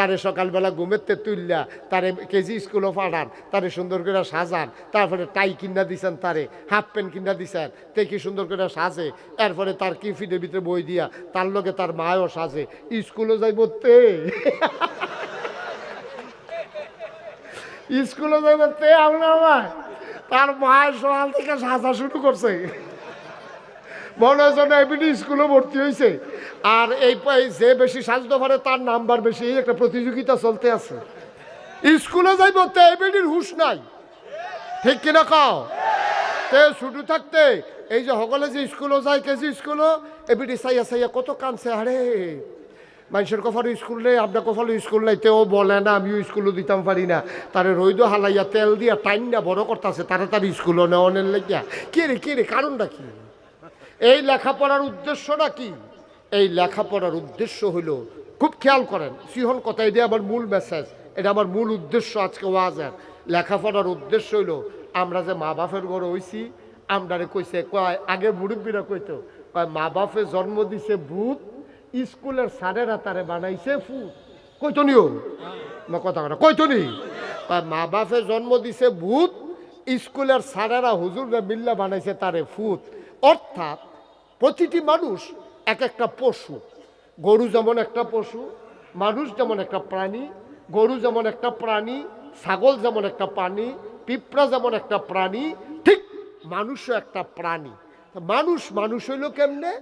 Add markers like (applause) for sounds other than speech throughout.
তারে সকালবেলা ঘুমেতে তুললা তারে কেজি স্কুলও পাঠান তারে সুন্দর করে সাজান, তারপরে টাই কিনা দিছেন তারে হাফ প্যান্ট কিনা দিছেন, তে কি সুন্দর করে সাজে, এরপরে তার কি ফিটের ভিতরে বই দিয়া, তার লগে তার মায়ও সাজে স্কুলে যাই তে। স্কুলে যাইব তে (laughs) মায় তার মায়ের সকাল থেকে সাজা শুরু করছে। মনে হয় যেন এমনি স্কুলে ভর্তি হয়েছে। আর এই যে বেশি সাজতে পারে তার নাম্বার বেশি, এই একটা প্রতিযোগিতা চলতে আছে। স্কুলে যাইব, তে এমনির হুশ নাই। ঠিক কিনা কাও? তে শুধু থাকতে, এই যে সকলে যে স্কুলে যায় কেজি স্কুলও এবিডি চাইয়া চাইয়া কত কানছে, আরে। মানুষের কফার স্কুল নেই, আপনার কফার স্কুল নাই, তেও বলে না, আমিও স্কুলও দিতাম পারি না। তারে রইদ হালাইয়া তেল দিয়া, টাইম না বড় করতেছে তারা তার স্কুলও নেওয়ানের লেগিয়া। কে রে কে রে, কারণটা কি? এই লেখাপড়ার উদ্দেশ্যটা কি? এই লেখাপড়ার উদ্দেশ্য হইল, খুব খেয়াল করেন সিহন কথা এটা আমার মূল মেসেজ এটা আমার মূল উদ্দেশ্য আজকে ওয়াজের। লেখাপড়ার উদ্দেশ্য হইল, আমরা যে মা বাপের ঘরে হইছি, আমরারে কইছে, কয়, আগে মুরব্বীরা কইতো, কয়, মা বাপে জন্ম দিছে ভূত, স্কুলের স্যারেরা তারে বানাইছে ফুট কইতো নিও কথা কথা কইতো নি? কয়, মা বাপে জন্ম দিছে ভূত, স্কুলের স্যারেরা হুজুররা মিল্লা বানাইছে তারে ফুত অর্থাৎ প্রতিটি মানুষ এক একটা পশু। গরু যেমন একটা পশু, মানুষ যেমন একটা প্রাণী, গরু যেমন একটা প্রাণী, ছাগল যেমন একটা প্রাণী, পিঁপড়া যেমন একটা প্রাণী, ঠিক মানুষও একটা প্রাণী। মানুষ মানুষ হইল কেমনে?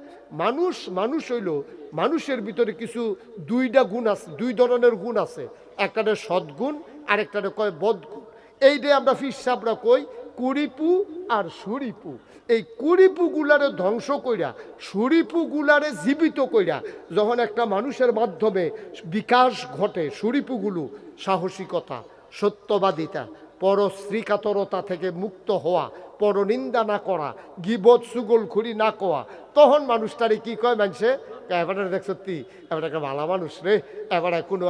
মানুষ মানুষ হইল, মানুষের ভিতরে কিছু দুইটা গুণ আছে দুই ধরনের গুণ আছে। একটারে সদ্গুণ আর একটারে কয় বদগুণ। এই যে আমরা ফিসাবরা কই কুড়িপু আর সুরিপু এই কুড়িপু গুলারে ধ্বংস কইরা সুরিপু গুলারে জীবিত কইরা যখন একটা মানুষের মাধ্যমে বিকাশ ঘটে সুরিপুগুলো সাহসিকতা, সত্যবাদিতা পর পরশ্রীকাতরতা থেকে মুক্ত হওয়া, পরনিন্দা না করা গিবৎ সুগল খুরি না কোয়া তখন মানুষটারে কি কয় মানুষে? এবারে দেখ সত্যি এবার একটা ভালো মানুষ রে। এবারে কোনো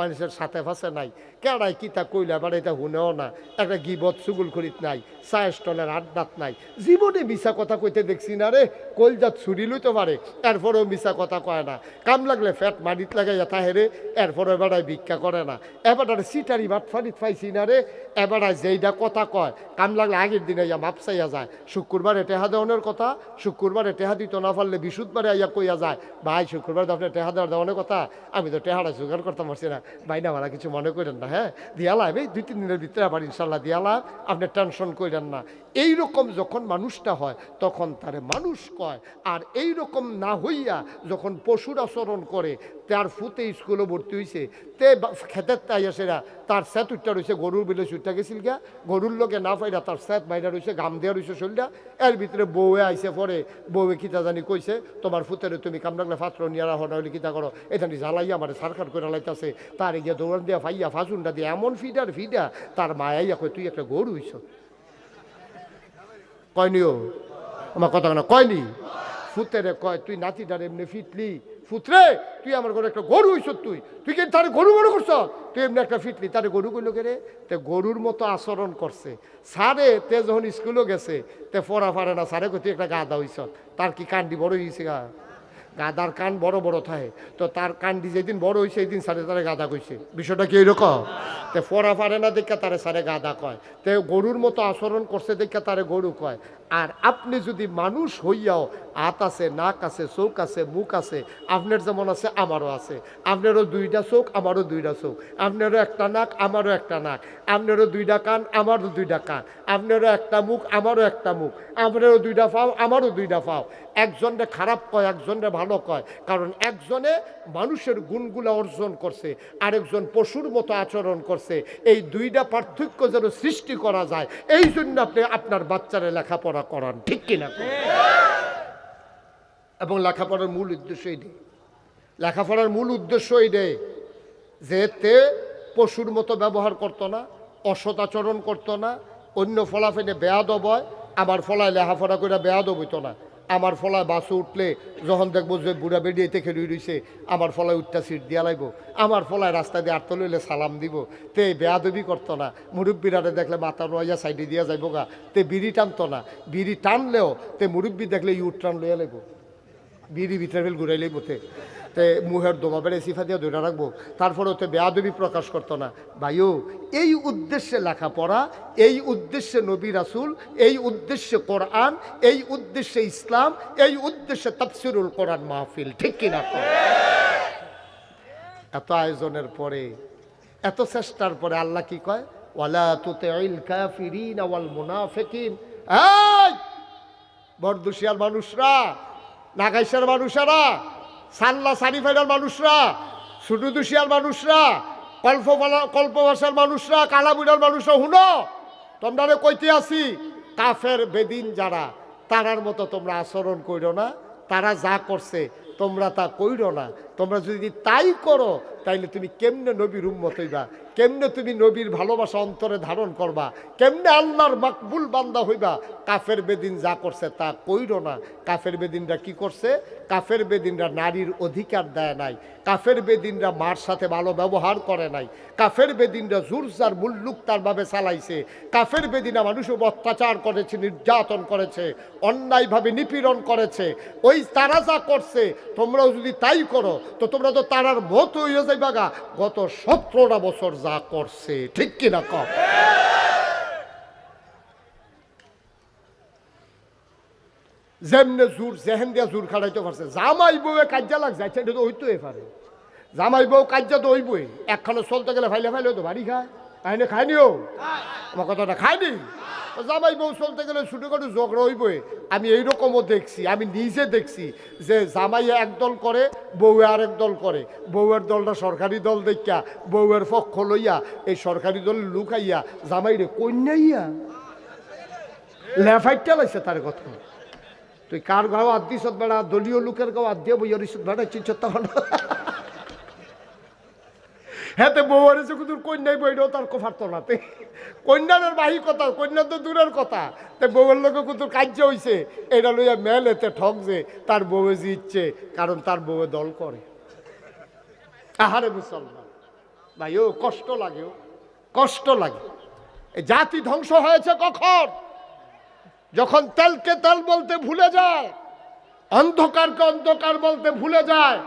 মানুষের সাথে ফাঁসে নাই। কেড়াই কি তা কইলে? এবার এটা শুনেও না। একটা গিবত সুগুল খরিত নাই সায়স্টনের আড্ডাত নাই। জীবনে মিশা কথা কইতে দেখছি না রে। কলজাত ছুরি লইতে পারে, এরপরেও মিশা কথা কয় না। কাম লাগলে ফ্যাট মাটিত লাগাইয়া তাহে রে এরপরে এবারায় ভিক্ষা করে না। এবার সিটারি ভাত ফানিত পাইছি না রে। এবারায় যেইটা কথা কয়, কাম লাগলে আগের দিনে ইয়া মাপসাইয়া যায়। শুক্রবারে টেহা দেওয়ানোর কথা, শুক্রবারে টেহা দিত না পারলে বিশুদ্ধবারে আইয়া কইয়া যায়। ভাই, শুক্রবার আপনার টেহা দেওয়ার দেওয়ানোর কথা। আমি তো টেহাটা জোগাড় করতে পারছি না। ভাই, না আমার কিছু মনে করেন না হ্যাঁ? দিয়ালাম এই দুই তিন দিনের ভিতরে আবার ইনশাল্লাহ দিয়ালাম আপনি টেনশন করেন না। এই রকম যখন মানুষটা হয়, তখন তারে মানুষ কয়। আর এই রকম না হইয়া যখন পশুর আচরণ করে তার ফুতে স্কুলে ভর্তি হয়েছে তে খেতের তাই সেরা তার স্যাত উঠটা রয়েছে গরুর বিলে সুটটা গেছিল গা গরুর লোকে না পাইরা তার স্যাত বাইরা রয়েছে গাম দেওয়া রয়েছে শরীরটা। এর ভিতরে বউয়ে আইসে পরে, বউয়ে কিতা জানি কইছে, তোমার ফুতেরে তুমি কামরাগলে পাত্র নিয়ে রাখো না হলে কিতা করো? এটা জ্বালাইয়া আমার সারকার করে লাইতাছে। তার গিয়ে দৌড়ান দিয়া ফাইয়া ফাজুনটা দিয়ে, এমন ফিডার ফিডা, তার মায়াইয়া কয়, তুই একটা গরু হইছ। কয়নিও আমার কথা না কয়নি ফুতেরে কয়, তুই নাতি নাতিটার এমনি ফিটলি ফুতরে? তুই আমার ঘরে একটা গরু হইছ তুই। তুই কি তার গরু মনে করছ তুই এমনি একটা ফিটলি তারে গরু কইল কে রে? তে গরুর মতো আচরণ করছে। সারে তে যখন স্কুলে গেছে, তে পড়া পারে না। সারে তুই একটা গাদা হইছ তার কি কান্ডি বড় হয়েছে গা? গাদার কান বড় বড় থাকে। তো তার কান্ডি যেদিন বড় হয়েছে এই দিন সারে তারে গাদা কইছে। বিষয়টা কি এরকম তে ফোরা পারে না দেখা তারে সারে গাদা কয়। তে গরুর মতো আচরণ করছে দেখা তারে গরু কয়। আর আপনি যদি মানুষ হইয়াও হাত আছে, নাক আছে, চোখ আছে, মুখ আছে, আপনার যেমন আছে, আমারও আছে। আপনারও দুইটা চোখ, আমারও দুইটা চোখ। আপনারও একটা নাক, আমারও একটা নাক। আপনারও দুইটা কান, আমারও দুইটা কান। আপনারও একটা মুখ, আমারও একটা মুখ। আপনারও দুইটা পাও আমারও দুইটা পাও একজনরে খারাপ কয়, একজনরে ভালো কয়। কারণ একজনে মানুষের গুণগুলো অর্জন করছে, আরেকজন পশুর মতো আচরণ করছে। এই দুইটা পার্থক্য যেন সৃষ্টি করা যায় এই জন্য আপনি আপনার বাচ্চারে লেখাপড়া করান ঠিক কিনা এবং লেখাপড়ার মূল উদ্দেশ্য এই লেখাপড়ার মূল উদ্দেশ্য যে তে পশুর মতো ব্যবহার করতো না, অসৎ আচরণ করতো না, অন্য ফলাফেনে বেয়াদব হয় আমার ফলায় লেখাপড়া করে বেয়াদব হইতো না। আমার ফলায় বাসে উঠলে যখন দেখব যে বুড়া বেরিয়ে থেকে রুই রইছে, আমার ফলায় উঠটা সিট দিয়া লাগবো। আমার ফলায় রাস্তা দিয়ে আটতে লইলে সালাম দিব। তে বেয়াদবি করতো না। মুরব্বীরারে দেখলে মাথা নয়া সাইডে দিয়া যাইব গা। তে বিড়ি টানতো না। বিড়ি টানলেও তে মুরব্বী দেখলে টান লইয়া লাগবো। বিড়ি ভিতরে ফেল ঘুরাইলেই বতে তে মুহের দোমা বেড়ে সিফা দিয়ে ধরে রাখব। তারপরে ওতে বেয়াদবি প্রকাশ করতো না। ভাইও, এই উদ্দেশ্যে লেখাপড়া, এই উদ্দেশ্যে নবী রাসুল, এই উদ্দেশ্যে কোরআন, এই উদ্দেশ্যে ইসলাম, এই উদ্দেশ্যে তাফসিরুল কোরআন মাহফিল। ঠিক কিনা? এত আয়োজনের পরে, এত চেষ্টার পরে আল্লাহ কি কয়? ওয়ালা তুতিল কাফিরিন মানুষরা নাগাইশার মানুষেরা সাল্লা সারিফাইডার মানুষরা সুডুদুশিয়ার মানুষরা কল্প কল্পবাসার মানুষরা কালাবুড়ার মানুষরা, হুনো? তোমরা কইতে আসি, কাফের বেদিন যারা, তারার মতো তোমরা আচরণ করো না, তারা যা করছে তোমরা তা কইরো না। তোমরা যদি তাই করো, তাইলে তুমি কেমনে নবীর উম্মত হইবা? কেমনে তুমি নবীর ভালোবাসা অন্তরে ধারণ করবা? কেমনে আল্লাহর মাকবুল বান্দা হইবা? কাফের বেদিন যা করছে তা কইরো না। কাফের বেদিনরা কি করছে? কাফের বেদিনরা নারীর অধিকার দেয় নাই। কাফের বেদিনরা মার সাথে ভালো ব্যবহার করে নাই। কাফের বেদিনরা জুরজার মুল্লুক তারভাবে চালাইছে। কাফের বেদিনা মানুষ অত্যাচার করেছে, নির্যাতন করেছে, অন্যায়ভাবে নিপীড়ন করেছে। ওই তারা যা করছে তোমরাও যদি তাই করো, তো তোমরা তো তারার মতো হয়ে যাইবা গত সতেরোটা বছর যা করছে, ঠিক কিনা কম যেমনে জোর জেহেন দিয়া জোর খাড়াইতে পারছে। জামাই বউয়ে কাজ্যা লাগ যাচ্ছে এটা তো হইতেই পারে। জামাই বউ কাজ্যা তো হইবই। একখানে চলতে গেলে ফাইলে ফাইলে তো বাড়ি খায়। কাহিনী খায়নিও আমার কথাটা খায়নি তো জামাই বউ চলতে গেলে ছোটোখাটো ঝগড়া হইবই। আমি এইরকমও দেখছি, আমি নিজে দেখছি যে জামাই একদল করে বউয়ে আরেক দল করে। বউয়ের দলটা সরকারি দল দেখিয়া, বউয়ের পক্ষ লইয়া এই সরকারি দল লুকাইয়া জামাইরে কন্যাইয়া। লেফাইটটা লাগছে তার কথা। তুই কার গাও আদ দিস বেড়া, দলীয় লোকের গাও আদ দিয়ে বইয়ার ইসত বেড়া, চিনছ তখন হ্যাঁ তো বউয়ারে যে কুতুর কন্যাই বইটাও তার কফার তো নাতে কন্যার বাহি কথা কন্যা তো দূরের কথা। তে বউয়ের লোকে কুতুর কার্য হইছে এটা লইয়া মেল এতে ঠক যে তার বউয়ে জিতছে কারণ তার বউয়ে দল করে। আহারে মুসলমান। ভাই ও কষ্ট লাগে ও, কষ্ট লাগে। জাতি ধ্বংস হয়েছে কখন? যখন তেলকে তেল বলতে ভুলে যায় অন্ধকারকে অন্ধকার বলতে ভুলে যায়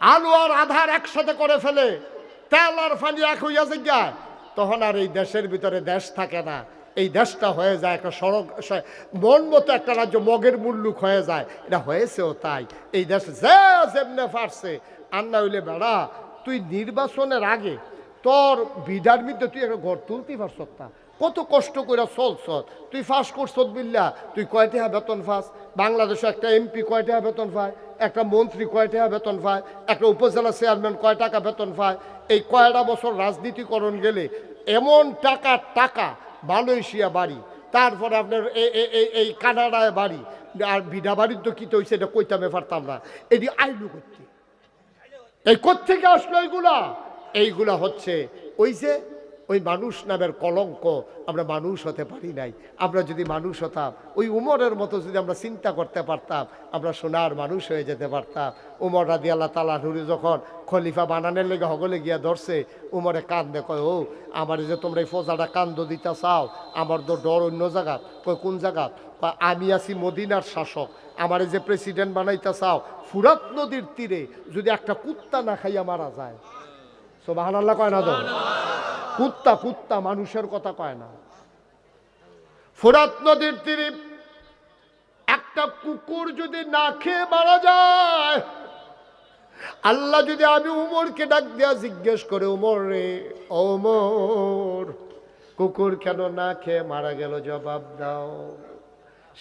আলো আর আধার একসাথে করে ফেলে তেল আর ফানি এক হইয়া যায় তখন আর এই দেশের ভিতরে দেশ থাকে না। এই দেশটা হয়ে যায় একটা সড়ক মন মতো একটা রাজ্য, মগের মুল্লুক হয়ে যায়। এটা হয়েছেও তাই। এই দেশ যেমনে পারছে, আর না হইলে বেড়া, তুই নির্বাচনের আগে তোর বিডার মধ্যে তুই একটা ঘর তুলতে পারছ না কত কষ্ট করে চলছ। তুই ফাঁস করছ বিল্লা, তুই কয় টাকা বেতন ফাঁস? বাংলাদেশে একটা এমপি কয় টাকা বেতন পায় একটা মন্ত্রী কয় টাকা বেতন পায়, একটা উপজেলা চেয়ারম্যান কয় টাকা বেতন পায়, এই কয়টা বছর রাজনীতিকরণ গেলে এমন টাকা টাকা মালয়েশিয়া বাড়ি, তারপরে আপনার এই কানাডায় বাড়ি, আর বিডা বাড়ির তো কি তো হয়েছে এটা কইতামে পারতাম না, এটি আইলু করতে। এই কোত্থেকে আসলো এইগুলা? এইগুলা হচ্ছে ওই যে ওই মানুষ নামের কলঙ্ক আমরা মানুষ হতে পারি নাই। আমরা যদি মানুষ হতাম, ওই উমরের মতো যদি আমরা চিন্তা করতে পারতাম, আমরা সোনার মানুষ হয়ে যেতে পারতাম। উমর রাদি আল্লাহ তালা নুরি যখন খলিফা বানানের লেগে হগলে গিয়া ধরছে, উমরে কান্দে কয়, ও, আমার যে তোমরা এই ফোজাটা কান্দ দিতে চাও, আমার তো ডর অন্য জায়গা। কয়, কোন জায়গাত কয়, আমি আছি মদিনার শাসক। আমার যে প্রেসিডেন্ট বানাইতে চাও, ফুরাত নদীর তীরে যদি একটা কুত্তা না খাইয়া মারা যায়। সোবাহান আল্লাহ কয় না তো? কুত্তা কুত্তা মানুষের কথা কয় না। ফোরাত নদীর তীরে একটা কুকুর যদি না খেয়ে মারা যায়, আল্লাহ যদি আমি উমরকে ডাক দেয়া জিজ্ঞেস করে, উমর রে ওমর কুকুর কেন না খেয়ে মারা গেল জবাব দাও।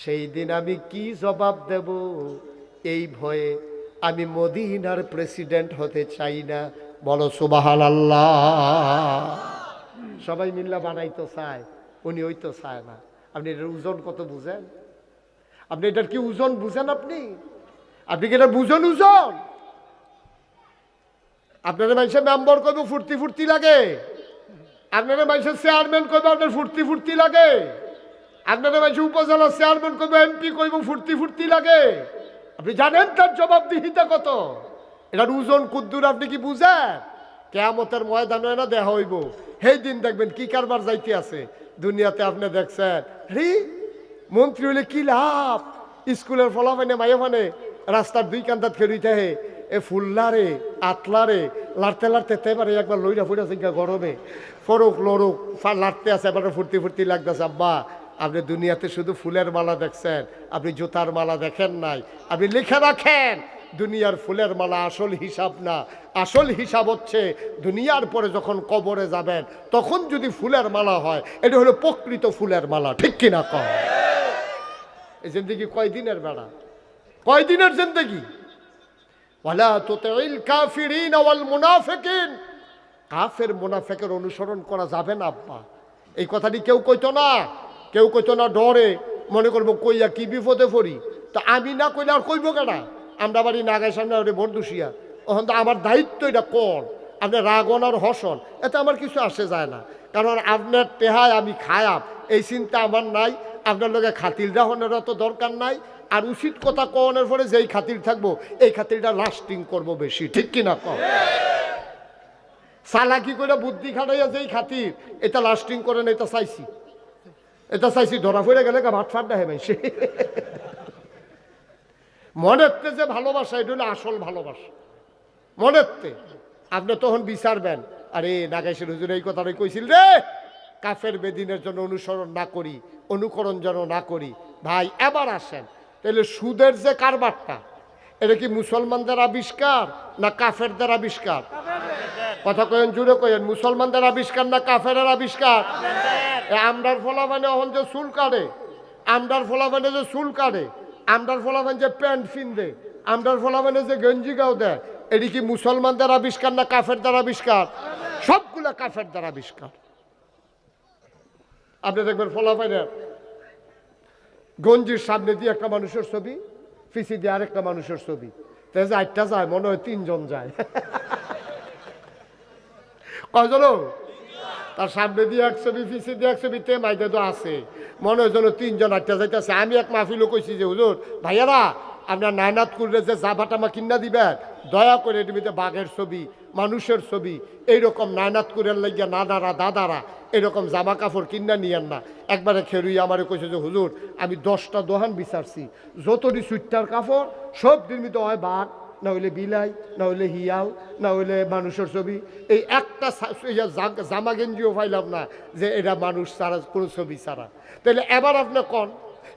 সেই দিন আমি কি জবাব দেব? এই ভয়ে আমি মদিনার প্রেসিডেন্ট হতে চাই না। বলো সুবাহান আল্লাহ সবাই মিল্লা বানাইতো চায়, উনি ওই তো চায় না। আপনি এটার ওজন কত বুঝেন? আপনি এটার কি ওজন বুঝেন আপনি? আপনি কি এটা বুঝেন ওজন? আপনার মানুষের মেম্বার করব ফুর্তি ফুর্তি লাগে। আপনার মানুষের চেয়ারম্যান করব আপনার ফুর্তি ফুর্তি লাগে। আপনারা মানুষ উপজেলা চেয়ারম্যান করব এমপি করব ফুর্তি ফুর্তি লাগে। আপনি জানেন তার জবাবদিহিতা কত? এটার ওজন কুদ্দুর আপনি কি বুঝেন? কেয়ামতের ময়দানে না দেখা হইব। সেই দিন দেখবেন কি কারবার যাইতে আছে। দুনিয়াতে আপনি দেখছেন, রি, মন্ত্রী হইলে কি লাভ? স্কুলের ফলাফানে মায়ে মানে রাস্তার দুই কান্দাত খেলিতে হে। এ ফুল্লারে আতলারে লাড়তে লাড়তে তেবারে একবার লইরা ফুটা সিঙ্গা গরমে। ফরুক লড়ুক লাড়তে আছে এবার ফুর্তি ফুর্তি লাগতেছে, আব্বা, আপনি দুনিয়াতে শুধু ফুলের মালা দেখছেন, আপনি জুতার মালা দেখেন নাই, আপনি লিখে রাখেন। দুনিয়ার ফুলের মালা আসল হিসাব না। আসল হিসাব হচ্ছে দুনিয়ার পরে যখন কবরে যাবেন, তখন যদি ফুলের মালা হয়, এটা হলো প্রকৃত ফুলের মালা, ঠিক কিনা? কম এই জিন্দগি কয়দিনের বেড়া? কয়দিনের জিন্দগি? কাফের মুনাফিকের অনুসরণ করা যাবে না, আব্বা। এই কথাটি কেউ কইতো না। কেউ কইতো না, ডরে। মনে করব, কইয়া কি বিপদে পড়ি? তো আমি না কইলে আর কইব কেনা আমরা বাড়ি নাগাই সামনে ওরে ওখান তো আমার দায়িত্ব এটা কোন? আপনি রাগন আর হসন, এতে আমার কিছু আসে যায় না। কারণ আপনার টেহায় আমি খায়াম, এই চিন্তা আমার নাই, আপনার লগে খাতিল রাহনের তো দরকার নাই। আর উচিত কথা কনের পরে যেই খাতির থাকব, এই খাতিরটা লাস্টিং করব বেশি, ঠিক কিনা কম চালাকি করে বুদ্ধি খাটাইয়া যেই খাতির এটা লাস্টিং করেন এটা চাইছি। এটা চাইছি, ধরা ফিরে গেলে ভাত ফাট দেয় মাইছে। মনেতে যে ভালোবাসা, এটা হলো আসল ভালোবাসা। মনেতে আপনি তখন বিচারবেন আরে নাগেশের হুজুর এই কথাটাই কইছিল রে, কাফের বেদিনের জন্য অনুসরণ না করি, অনুকরণ যেন না করি। ভাই, এবার আসেন। তাহলে সুদের যে কারবারটা, এটা কি মুসলমানদের আবিষ্কার না কাফেরদের আবিষ্কার? কথা কয়েন জুড়ে কয়েন মুসলমানদের আবিষ্কার না কাফেরের আবিষ্কার? আমরার ফলা মানে অহন যে চুল কাটে, আমরার ফলা মানে যে চুল কাটে আমরার ফলা মানে যে প্যান্ট ফিনদে আমরার ফলা মানে যে গঞ্জি গাও দেয়, এটি কি মুসলমানদের আবিষ্কার না কাফের দ্বারা আবিষ্কার? সবগুলা কাফের দ্বারা আবিষ্কার। আপনি দেখবেন ফলাফাইনের গঞ্জির সামনে দিয়ে একটা মানুষের ছবি, পিছি দিয়ে আরেকটা মানুষের ছবি। তে আটটা যায়, মনে হয় তিনজন যায়। (laughs) কয়জন তার সামনে দিয়ে এক ছবি পিছিয়ে দিয়ে এক ছবি তে মাইতে তো আছে। মনে হয় যেন তিনজন আটটা যাইতেছে। আমি এক মাহফিলও কইছি যে, হুজুর, ভাইয়ারা, আপনার নায়নাত করলে যে জাবাটামা কিনা দিবেন দয়া করে এটিতে বাঘের ছবি, মানুষের ছবি। এইরকম নায়নাত করে লাগিয়া নানারা, দাদারা এরকম জামা কাপড় কিনা নিয়েন না। একবারে খেরুই আমারে কইছে যে, হুজুর, আমি দশটা দোহান বিচারছি। যতটি সুইটার কাপড় সব নির্মিত হয় বাঘ না হইলে বিলাই না হইলে হিয়াল না হইলে মানুষের ছবি। এই একটা সা- জামা গেঞ্জিও পাইলাম না যে এটা মানুষ ছাড়া, কোনো ছবি ছাড়া। তাহলে এবার আপনি কন?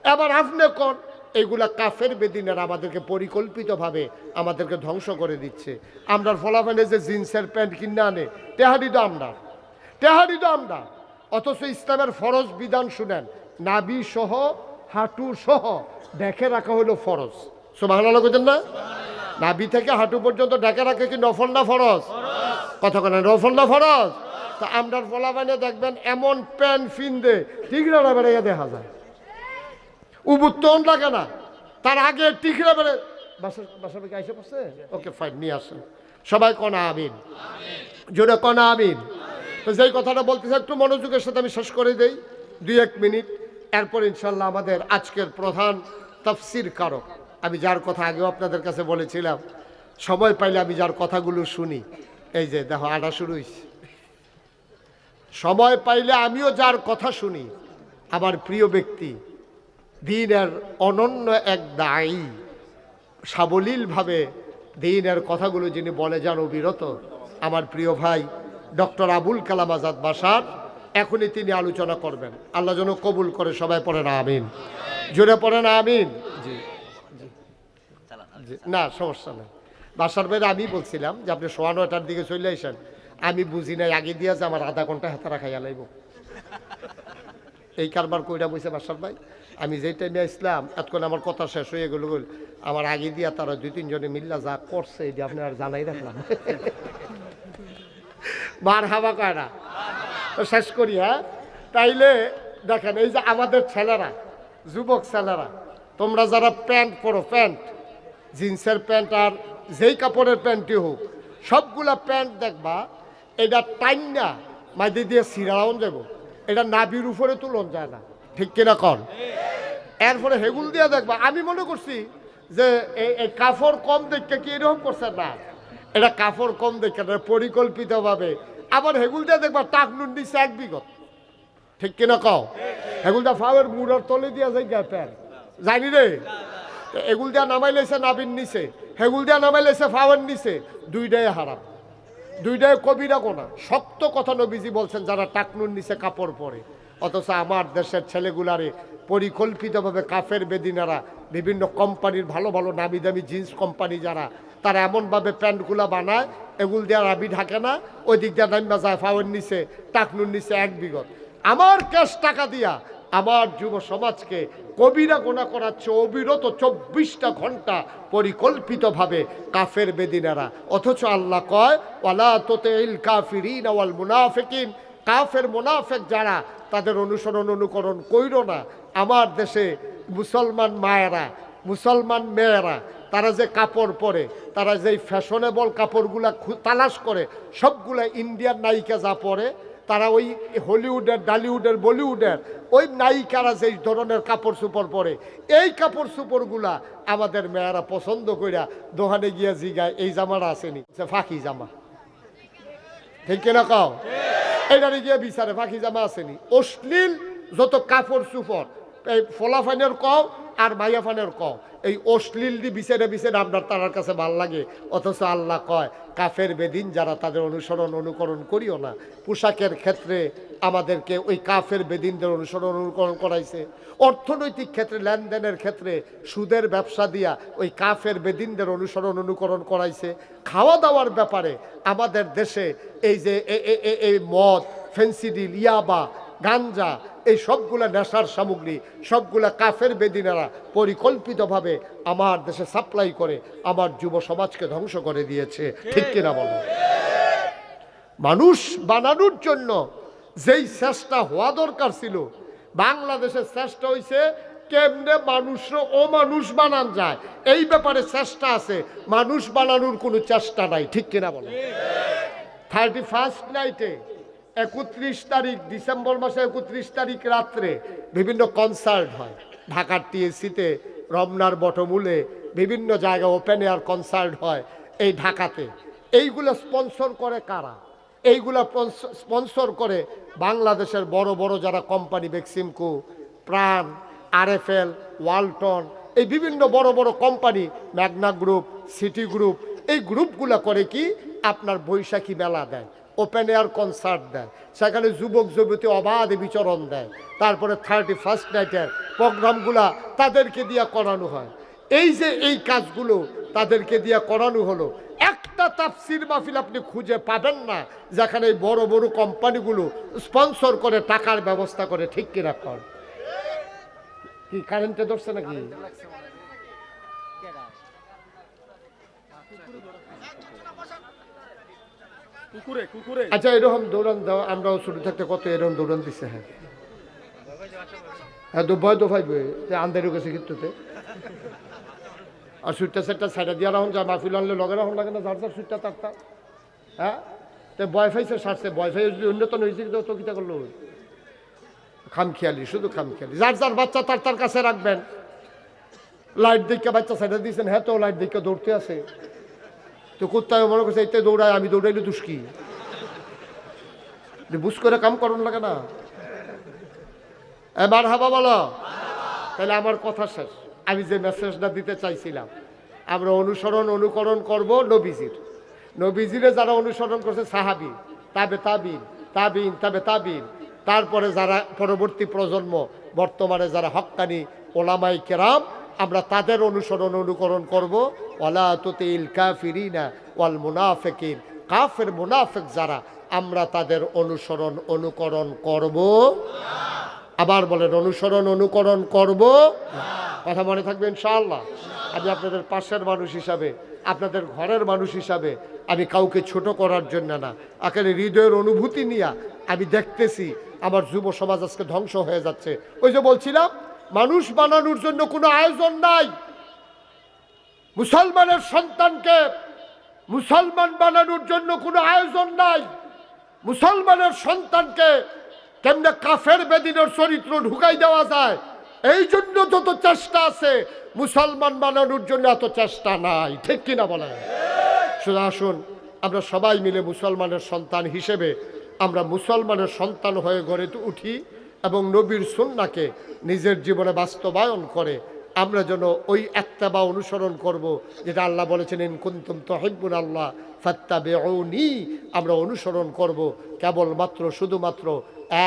এবার আপনি কন? এইগুলা কাফের বেদিনের আমাদেরকে পরিকল্পিতভাবে আমাদেরকে ধ্বংস করে দিচ্ছে। আমরার ফলাফলে যে জিন্সের প্যান্ট কিনে আনে, তেহারি তো আমরা। তেহারি তো আমরা। অথচ ইসলামের ফরজ বিধান শুনেন, নাবি সহ, হাঁটু সহ, দেখে রাখা হলো ফরজ। সোমাহানা কইতেন না? নাবি থেকে হাঁটু পর্যন্ত ঢেকে রাখে কি নফল না ফরজ? কথা কেন নফল না ফরজ? তা আমরার ফলাফানে দেখবেন এমন প্যান্ট ফিনদে টিকরা বেড়াইয়া দেখা যায়। উবুত্তন লাগে না। তার আগে টিকরা বেড়ে বাসার বাসার দিকে আইসে ওকে ফাইন নিয়ে আসেন। সবাই কনা আমিন। জোরে কনা আমিন। তো যেই কথাটা বলতেছে, একটু মনোযোগের সাথে আমি শেষ করে দেই। দুই এক মিনিট। এরপর ইনশাল্লাহ আমাদের আজকের প্রধান তফসির কারক। আমি যার কথা আগেও আপনাদের কাছে বলেছিলাম, সময় পাইলে আমি যার কথাগুলো শুনি। এই যে, দেখো, আটা শুরু হয়েছে সময় পাইলে আমিও যার কথা শুনি। আমার প্রিয় ব্যক্তি, দিনের অনন্য এক দায়ী, সাবলীলভাবে দিনের কথাগুলো যিনি বলে যান অবিরত, আমার প্রিয় ভাই ডক্টর আবুল কালাম আজাদ বাসার, এখনই তিনি আলোচনা করবেন। আল্লাহ যেন কবুল করে সবাই পড়েন, আমিন। জোরে পড়েন, আমিন। জি। না, সমস্যা নেই। বাসার বাইরে আমি বলছিলাম যে আপনি সোয়া নয়টার দিকে চলে আসেন। আমি বুঝি নাই, আগে দিয়ে যে আমার আধা ঘণ্টা হাতে রাখাইয়া লাইব। এই কারবার কইরা বসে বাসার ভাই, আমি যেই টাইমে আসলাম, এতক্ষণ আমার কথা শেষ হয়ে গেল গেল আমার আগে দিয়া তারা দুই, তিনজনে মিল্লা যা করছে, এটা আপনি আর জানাই রাখলাম বার হাওয়া কয় না? শেষ করি হ্যাঁ? তাইলে দেখেন, এই যে আমাদের ছেলেরা, যুবক ছেলেরা, তোমরা যারা প্যান্ট পরো, প্যান্ট জিন্সের প্যান্ট আর যেই কাপড়ের প্যান্টই হোক, সবগুলা প্যান্ট দেখবা, এটা টাইম না মাইদি দিয়ে সিরাউন যাব এটা নাবির উপরে তুলন যায় না। ঠিক কিনা কন? এরপরে হেগুল দিয়ে দেখবা, আমি মনে করছি যে এই- কাপড় কম দেখে কি এরকম করছে না। এটা কাপড় কম দেখে না, পরিকল্পিতভাবে। আবার হেগুল দিয়ে দেখবা টাকনুন দিচ্ছে এক বিগত। ঠিক কিনা কও? হেগুলটা ফাওয়ের মুড়ার তলে দিয়া যায় গা প্যান জানি রে? এগুল দিয়া নামাই লেছে নাবিন নিছে হেগুল দিয়া নামাই লেছে ফাওয়ার নিছে দুইটাই হারাম। দুইটাই কবিরা গোনা। শক্ত কথা নবীজি বলছেন, যারা টাকনুর নিচে কাপড় পরে, অথচ আমার দেশের ছেলেগুলারে পরিকল্পিতভাবে কাফের বেদিনারা, বিভিন্ন কোম্পানির ভালো ভালো নামি দামি জিন্স কোম্পানি যারা, তারা এমনভাবে প্যান্টগুলো বানায়, এগুল দিয়ে রাবি ঢাকে না, ওই দিক দিয়ে নামিয়া যায় ফাওয়ার নিচে, টাকনুর নিচে এক বিগত। আমার ক্যাশ টাকা দিয়া আমার যুব সমাজকে কবিরা গোনা করাচ্ছে অবিরত চব্বিশটা ঘণ্টা পরিকল্পিতভাবে কাফের বেদিনারা। অথচ আল্লাহ কয়, ওয়ালা তোতে ইল কাফিরিন ওয়াল মুনাফিকিন। কাফের মুনাফেক যারা, তাদের অনুসরণ অনুকরণ কইর না। আমার দেশে মুসলমান মায়েরা, মুসলমান মেয়েরা, তারা যে কাপড় পরে, তারা যে ফ্যাশনেবল কাপড়গুলা তালাশ করে, সবগুলা ইন্ডিয়ান নায়িকা যা পরে, তারা ওই হলিউডের, ডালিউডের, বলিউডের ওই নায়িকারা যেই ধরনের কাপড় চোপড় পরে, এই কাপড় চোপড়গুলা আমাদের মেয়েরা পছন্দ কইরা দোকানে গিয়া জিগায়, এই জামাটা আসেনি ফাঁকি জামা। ঠিক কিনা কও? এইটারে গিয়ে বিচারে ফাঁকি জামা আসেনি। অশ্লীল যত কাপড় চুপড়, এই ফলাফানের কও আর মাইয়াফানের ক। এই অশ্লীল দি বিচারে আপনার তারার কাছে ভালো লাগে। অথচ আল্লাহ কয়, কাফের বেদিন যারা তাদের অনুসরণ অনুকরণ করিও না। পোশাকের ক্ষেত্রে আমাদেরকে ওই কাফের বেদিনদের অনুসরণ অনুকরণ করাইছে। অর্থনৈতিক ক্ষেত্রে, লেনদেনের ক্ষেত্রে, সুদের ব্যবসা দিয়া ওই কাফের বেদিনদের অনুসরণ অনুকরণ করাইছে। খাওয়া দাওয়ার ব্যাপারে আমাদের দেশে এই যে এই মদ, ফেন্সিডিল, ইয়াবা, গাঞ্জা এই সবগুলা নেশার সামগ্রী সবগুলা কাফের বেদিনারা পরিকল্পিতভাবে আমার দেশে সাপ্লাই করে আমার যুব সমাজকে ধ্বংস করে দিয়েছে। ঠিক কিনা বলো? মানুষ বানানোর জন্য যেই চেষ্টা হওয়া দরকার ছিল বাংলাদেশের চেষ্টা হয়েছে কেমনে মানুষরা ও মানুষ বানান যায়। এই ব্যাপারে চেষ্টা আছে মানুষ বানানোর কোনো চেষ্টা নাই। ঠিক কিনা বলো? থার্টি ফার্স্ট নাইটে একত্রিশ তারিখ, ডিসেম্বর মাসে একত্রিশ তারিখ রাত্রে বিভিন্ন কনসার্ট হয়। ঢাকার টিএসসিতে রমনার বটমূলে বিভিন্ন জায়গায় ওপেন এয়ার কনসার্ট হয় এই ঢাকাতে। এইগুলো স্পন্সর করে কারা? এইগুলো স্পন্সর করে বাংলাদেশের বড় বড় যারা কোম্পানি বেক্সিমকো প্রাণ আরএফএল ওয়ালটন এই বিভিন্ন বড় বড় company Magna group City group এই গ্রুপগুলো করে কি আপনার বৈশাখী মেলা দেয়। ওপেন এয়ার কনসার্ট দেয়। সেখানে যুবক যুবতী অবাধে বিচরণ দেয়। তারপরে থার্টি ফার্স্ট নাইটের প্রোগ্রামগুলা তাদেরকে দিয়ে করানো হয়। এই যে এই কাজগুলো তাদেরকে দিয়ে করানো হলো, একটা তাফসির মাহফিল আপনি খুঁজে পাবেন না, যেখানে এই বড় বড় কোম্পানিগুলো স্পন্সর করে, টাকার ব্যবস্থা করে, ঠিক কিনা কর? কি কারেন্টে ধরছে নাকি? কুকুরে কুকুরে আচ্ছা এরকম দৌড়ান দেওয়া আমরাও থাকতে কত এরকম দৌড়ান দিছে হ্যাঁ। হ্যাঁ দোফাই বই আন্দারি গেছে আর সেটটা সাইডে দিয়া রাখুন, যা আনলে লগে রাখুন, লাগে না যার সুইটটা হ্যাঁ? তো বয়ফাই সে সারছে, বয়ফাই যদি উন্নত হয়েছে তো কিতা করল? খামখেয়ালি, শুধু খামখেয়ালি। যার যার বাচ্চা তার তার কাছে রাখবেন। লাইট দেখে বাচ্চা সাইডে দিয়েছেন হ্যাঁ তো লাইট দেখে দৌড়তে আছে। তো কোথায় মনে করছে এতে দৌড়ায়, আমি দৌড়াইলে দুষ্কি বুঝ করে কাম করুন লাগে না। এবার হাবা বলো। তাহলে আমার কথা শেষ। আমি যে মেসেজটা দিতে চাইছিলাম, আমরা অনুসরণ, অনুকরণ করব নবীজির। নবীজিরে যারা অনুসরণ করছে, সাহাবি, তাবে তাবিন তাবিন, তাবে তাবিন। তারপরে যারা পরবর্তী প্রজন্ম, বর্তমানে যারা হক্কানি ওলামাই কেরাম আমরা তাদের অনুসরণ অনুকরণ করব। ওয়াল কাফের মুনাফিক যারা, আমরা তাদের অনুসরণ অনুকরণ করব। আবার বলেন, অনুসরণ অনুকরণ করব। কথা মনে থাকবে ইনশাআল্লাহ। আমি আপনাদের পাশের মানুষ হিসাবে, আপনাদের ঘরের মানুষ হিসাবে, আমি কাউকে ছোট করার জন্য না। এখানে হৃদয়ের অনুভূতি নিয়ে আমি দেখতেছি, আমার যুব সমাজ আজকে ধ্বংস হয়ে যাচ্ছে। ওই যে বলছিলাম মানুষ বানানোর জন্য কোনো আয়োজন নাই। মুসলমানের সন্তানকে মুসলমান বানানোর জন্য কোনো আয়োজন নাই। মুসলমানের সন্তানকে কেমনে কাফের বেদিনের চরিত্র ঢুকাই দেওয়া যায়? এই জন্য যত চেষ্টা আছে, মুসলমান বানানোর জন্য এত চেষ্টা নাই। ঠিক কিনা বলেন? শুধু আসুন, আমরা সবাই মিলে মুসলমানের সন্তান হিসেবে আমরা মুসলমানের সন্তান হয়ে গড়ে উঠি। এবং নবীর সুন্নাকে নিজের জীবনে বাস্তবায়ন করে, আমরা যেন ওই একটা বা অনুসরণ করব, যেটা আল্লাহ বলেছেন, ইন কুন্তুম তহিবুল আল্লাহ ফাত্তাবিউনি আমরা অনুসরণ করব কেবলমাত্র, শুধুমাত্র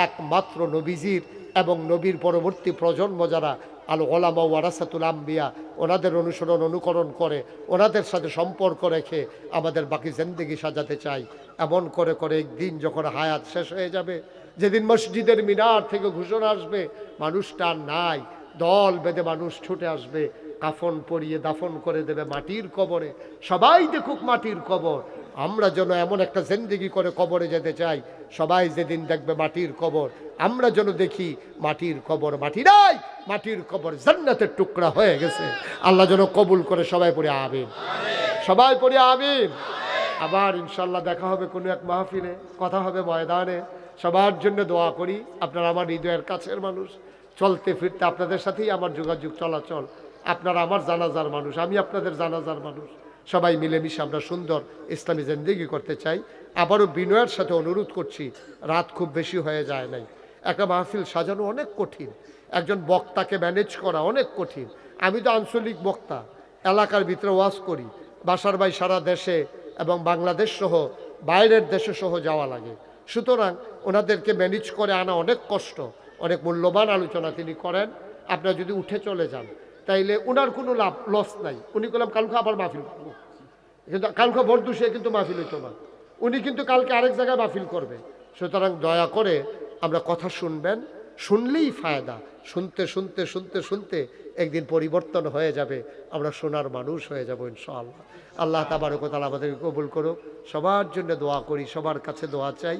একমাত্র নবীজির এবং নবীর পরবর্তী প্রজন্ম যারা আল ওলামা ওয়ারাসাতুল আম্বিয়া, ওনাদের অনুসরণ, অনুকরণ করে, ওনাদের সাথে সম্পর্ক রেখে আমাদের বাকি জিন্দগি সাজাতে চাই। এমন করে করে একদিন যখন হায়াত শেষ হয়ে যাবে যেদিন মসজিদের মিনার থেকে ঘোষণা আসবে মানুষটা নাই। দল বেঁধে মানুষ ছুটে আসবে, কাফন পরিয়ে দাফন করে দেবে মাটির কবরে। সবাই দেখুক মাটির কবর। আমরা যেন এমন একটা জিন্দিগি করে কবরে যেতে চাই, সবাই যেদিন দেখবে মাটির কবর। আমরা যেন দেখি মাটির কবর মাটি নাই, মাটির কবর জান্নাতের টুকরা হয়ে গেছে। আল্লাহ যেন কবুল করে সবাই পড়ে আবিন সবাই পড়ে আবিন আবার ইনশাল্লাহ দেখা হবে কোনো এক মাহফিলে, কথা হবে ময়দানে। সবার জন্য দোয়া করি, আপনারা আমার হৃদয়ের কাছের মানুষ, চলতে ফিরতে আপনাদের সাথেই আমার যোগাযোগ চলাচল, আপনারা আমার জানাজার মানুষ, আমি আপনাদের জানাজার মানুষ, সবাই মিলেমিশে আমরা সুন্দর ইসলামী জিন্দিগি করতে চাই। আবারও বিনয়ের সাথে অনুরোধ করছি, রাত খুব বেশি হয়ে যায় নাই। একটা মাহফিল সাজানো অনেক কঠিন, একজন বক্তাকে ম্যানেজ করা অনেক কঠিন। আমি তো আঞ্চলিক বক্তা, এলাকার ভিতরে ওয়াজ করি, বাসার ভাই সারা দেশে এবং বাংলাদেশ সহ বাইরের দেশে সহ যাওয়া লাগে। সুতরাং ওনাদেরকে ম্যানেজ করে আনা অনেক কষ্ট, অনেক মূল্যবান আলোচনা তিনি করেন। আপনারা যদি উঠে চলে যান, তাইলে ওনার কোনো লাভ লস নাই। উনি করলাম কালকে আবার মাহফিল করব। কিন্তু কালকে ভোট দুষে কিন্তু মাহফিল হইতো না। উনি কিন্তু কালকে আরেক জায়গায় মাহফিল করবে। সুতরাং দয়া করে আমরা কথা শুনবেন, শুনলেই ফায়দা। শুনতে শুনতে শুনতে শুনতে একদিন পরিবর্তন হয়ে যাবে। আমরা সোনার মানুষ হয়ে যাব, ইনশাআল্লাহ। আল্লাহ তাবারকতাল আমাদের কবুল করুক। সবার জন্য দোয়া করি, সবার কাছে দোয়া চাই।